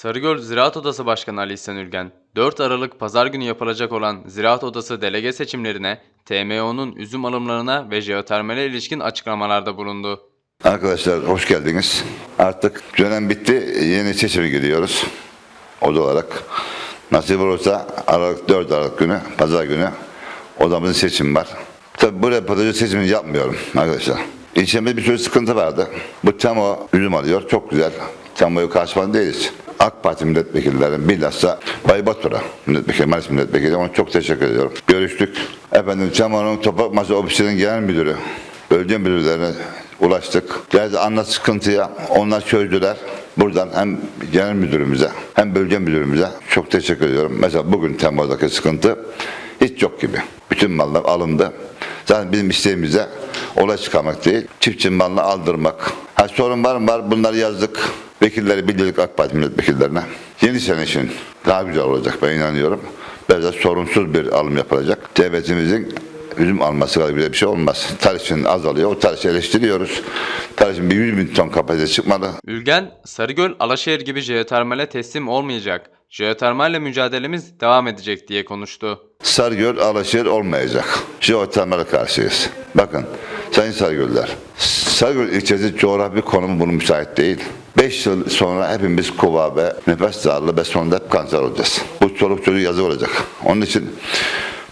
Sarıgöl Ziraat Odası Başkanı Ali İhsan Ülgen, 4 Aralık Pazar günü yapılacak olan Ziraat Odası delege seçimlerine, TMO'nun üzüm alımlarına ve jeotermale ilişkin açıklamalarda bulundu. Arkadaşlar hoş geldiniz. Artık dönem bitti. Yeni seçime gidiyoruz. Oda olarak. Nasip olursa Aralık 4 Aralık günü, pazar günü odamızın seçimi var. Tabi bu röportajı seçimini yapmıyorum arkadaşlar. İlçemizde bir sürü sıkıntı vardı. Bu TEMO üzüm alıyor. Çok güzel. TEMO'yu karşıman değiliz. AK Parti milletvekillerinin bilhassa Bay Batur'a milletvekili, Manis milletvekili ona çok teşekkür ediyorum. Görüştük. Efendim TEMO'nun Toprak Masa Ofisi'nin genel müdürü, bölge müdürlerine ulaştık. Geldi anlat sıkıntıya. Onlar çözdüler. Buradan hem genel müdürümüze hem bölge müdürümüze çok teşekkür ediyorum. Mesela bugün Temmuz'daki sıkıntı hiç yok gibi. Bütün mallar alındı. Zaten bizim isteğimiz de olay çıkarmak değil, çiftçi malını aldırmak. Ha sorun var mı var bunları yazdık. Vekilleri bildirdik AK Parti milletvekillerine. Yeni sene için daha güzel olacak ben inanıyorum. Biraz sorunsuz bir alım yapılacak. Devletimizin üzüm alması kadar bir şey olmaz. Tarihçinin azalıyor. O tarihi eleştiriyoruz. Tarihin bir 100 bin ton kapasite çıkmalı. Ülgen, Sarıgöl, Alaşehir gibi jeotermale teslim olmayacak. Jeotermalle mücadelemiz devam edecek diye konuştu. Sarıgöl Alaşehir olmayacak. Jeotermale karşıyız. Bakın sayın Sarıgöller. Sarıgöl ilçesi coğrafi konumu bunun müsait değil. 5 yıl sonra hepimiz kova ve nefes darlığı ve sonunda hep kanser olacağız. Bu çoluk çocuğu yazı olacak. Onun için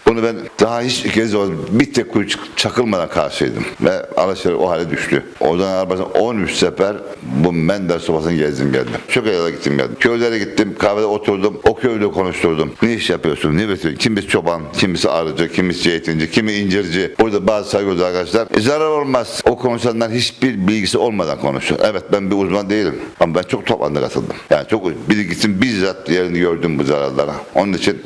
bunu ben daha hiç kez bir tek kuyu çakılmadan karşıydım. Ve Alaşehir o hale düştü. Oradan arabasına 13 sefer bu Menderes sopasını gezdim geldim. Çok yerlere gittim geldim. Köylere gittim, kahvede oturdum. O köylü konuşturdum. Ne iş yapıyorsun, ne üretiyorsun? Kimisi çoban, kimisi arıcı, kimisi zeytinci, kimi incirci. Burada bazı saygılı arkadaşlar. E, zarar olmaz. O konuşanlar hiçbir bilgisi olmadan konuşuyor. Evet ben bir uzman değilim. Ama ben çok toplantıya katıldım. Yani çok bilgisin bizzat yerini gördüm bu zararlara. Onun için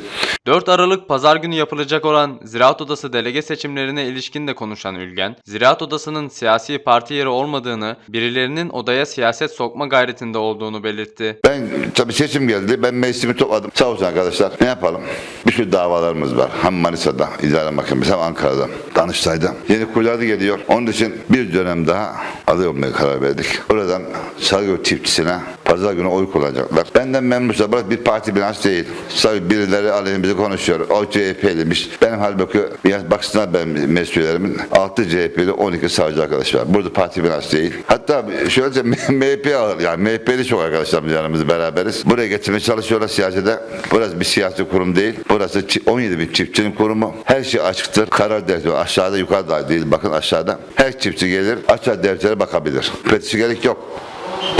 4 Aralık Pazar günü yapılacak olan Ziraat Odası delege seçimlerine ilişkin de konuşan Ülgen, Ziraat Odası'nın siyasi parti yeri olmadığını, birilerinin odaya siyaset sokma gayretinde olduğunu belirtti. Ben tabii seçim geldi. Ben meclisimi topladım. Sağ olsun arkadaşlar. Ne yapalım? Bir sürü davalarımız var. Hem Manisa'da, idare mahkemesi hem Ankara'da, Danıştay'da. Yeni kuyularda geliyor. Onun için bir dönem daha aday olmaya karar verdik. Buradan Sarıgöl çiftçisine pazar günü oy kullanacaklar. Benden memnunsa burası bir parti binası değil. Sadece birileri aleyhimize konuşuyor. O CHP'liymiş. Benim halbuki bir baksınlar ben mesullerimin 6 CHP'li 12 savcı arkadaş var. Burada parti binası değil. Hatta şöyle söyleyeyim, MHP ağır. Yani MHP'li çok arkadaşlarımız yanımızda beraberiz. Buraya getirmeye çalışıyorlar siyasete. Burası bir siyasi kurum değil. Burası çi- 17 bin çiftçinin kurumu. Her şey açıktır. Karar defteri aşağıda yukarıda değil. Bakın aşağıda. Her çiftçi gelir aşağı deftere bakabilir. Petisi gerek yok.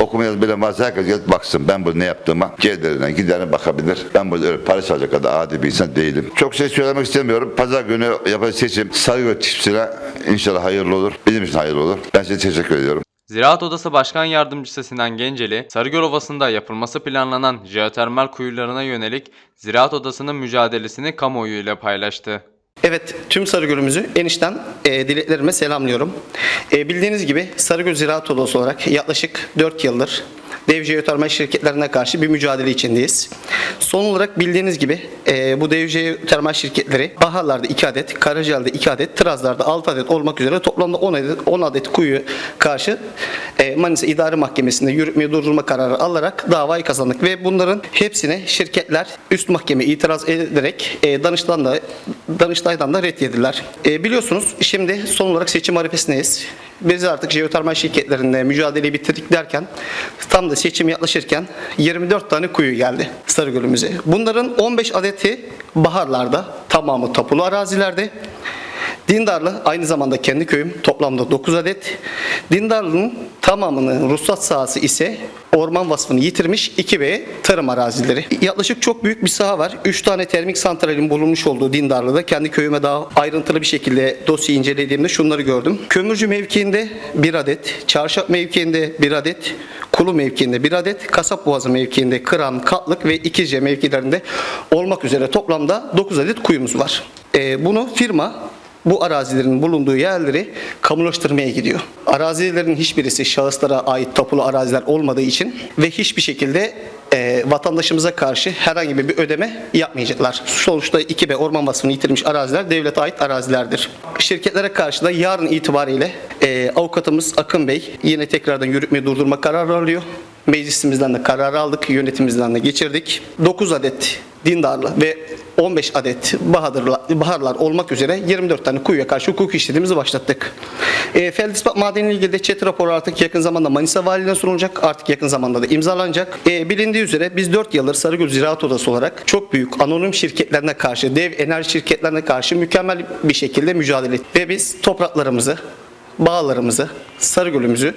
Okuma bilen varsa herkes gelip baksın. Ben burada ne yaptığıma gelirine giderine bakabilir. Ben burada öyle para çalacak kadar adi bir insan değilim. Çok şey söylemek istemiyorum. Pazar günü yapacak seçim Sarıgöl çiftçisine inşallah hayırlı olur. Bizim için hayırlı olur. Ben size teşekkür ediyorum. Ziraat Odası Başkan Yardımcısı Sinan Genceli, Sarıgöl Ovası'nda yapılması planlanan jeotermal kuyularına yönelik Ziraat Odası'nın mücadelesini kamuoyu ile paylaştı. Evet, tüm Sarıgöl'ümüzü enişten e, dileklerime selamlıyorum. E, bildiğiniz gibi Sarıgöl Ziraat Odası olarak yaklaşık 4 yıldır dev jeotermal şirketlerine karşı bir mücadele içindeyiz. Son olarak bildiğiniz gibi e, bu dev jeotermal şirketleri Baharlar'da 2 adet, Karacaali'de 2 adet, Trazlar'da 6 adet olmak üzere toplamda 10 adet, 10 adet kuyu karşı e, Manisa İdare Mahkemesi'nde yürütmeye durdurma kararı alarak davayı kazandık ve bunların hepsine şirketler üst mahkeme itiraz ederek e, Danıştay'dan da, Danıştay'dan da reddedildiler. E, biliyorsunuz şimdi son olarak seçim arifesindeyiz. Biz artık jeotermal şirketlerinde mücadeleyi bitirdik derken tam da seçim yaklaşırken 24 tane kuyu geldi Sarıgöl'ümüze. Bunların 15 adeti baharlarda tamamı tapulu arazilerde. Dindarlı aynı zamanda kendi köyüm toplamda 9 adet. Dindarlı'nın tamamının ruhsat sahası ise orman vasfını yitirmiş 2B tarım arazileri. Yaklaşık çok büyük bir saha var. 3 tane termik santralin bulunmuş olduğu Dindarlı'da kendi köyüme daha ayrıntılı bir şekilde dosya incelediğimde şunları gördüm. Kömürcü mevkiinde 1 adet, çarşaf mevkiinde 1 adet, Kulu mevkiinde 1 adet, Kasap Boğazı mevkiinde Kıran, Katlık ve İkizce mevkilerinde olmak üzere toplamda 9 adet kuyumuz var. Ee, bunu firma bu arazilerin bulunduğu yerleri kamulaştırmaya gidiyor. Arazilerin hiçbirisi şahıslara ait tapulu araziler olmadığı için ve hiçbir şekilde e, vatandaşımıza karşı herhangi bir ödeme yapmayacaklar. Sonuçta 2B orman vasfını yitirmiş araziler devlete ait arazilerdir. Şirketlere karşı da yarın itibariyle e, avukatımız Akın Bey yine tekrardan yürütmeyi durdurma kararı alıyor. Meclisimizden de kararı aldık, yönetimimizden de geçirdik. 9 adet dindarlı ve 15 adet bahadırlar, baharlar olmak üzere 24 tane kuyuya karşı hukuk işlemimizi başlattık. E, Feldi İspat Madeni ile ilgili de çet raporu artık yakın zamanda Manisa Valiliğine sunulacak. Artık yakın zamanda da imzalanacak. E, bilindiği üzere biz 4 yıldır Sarıgöl Ziraat Odası olarak çok büyük anonim şirketlerine karşı, dev enerji şirketlerine karşı mükemmel bir şekilde mücadele ettik. Ve biz topraklarımızı, bağlarımızı, Sarıgöl'ümüzü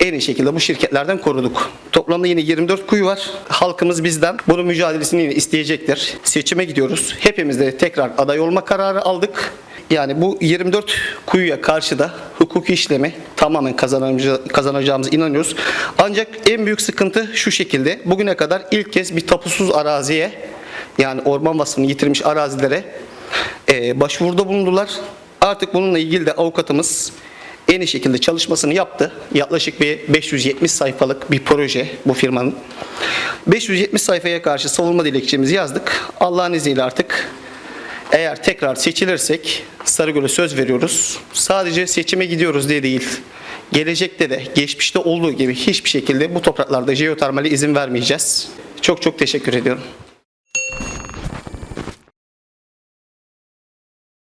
en iyi şekilde bu şirketlerden koruduk. Toplamda yine 24 kuyu var. Halkımız bizden bunun mücadelesini yine isteyecektir. Seçime gidiyoruz. Hepimiz de tekrar aday olma kararı aldık. Yani bu 24 kuyuya karşı da hukuki işlemi tamamen kazanacağımıza, inanıyoruz. Ancak en büyük sıkıntı şu şekilde. Bugüne kadar ilk kez bir tapusuz araziye yani orman vasfını yitirmiş arazilere e, başvuruda bulundular. Artık bununla ilgili de avukatımız en iyi şekilde çalışmasını yaptı. Yaklaşık bir 570 sayfalık bir proje bu firmanın. 570 sayfaya karşı savunma dilekçemizi yazdık. Allah'ın izniyle artık eğer tekrar seçilirsek Sarıgöl'e söz veriyoruz. Sadece seçime gidiyoruz diye değil. Gelecekte de geçmişte olduğu gibi hiçbir şekilde bu topraklarda jeotermale izin vermeyeceğiz. Çok çok teşekkür ediyorum.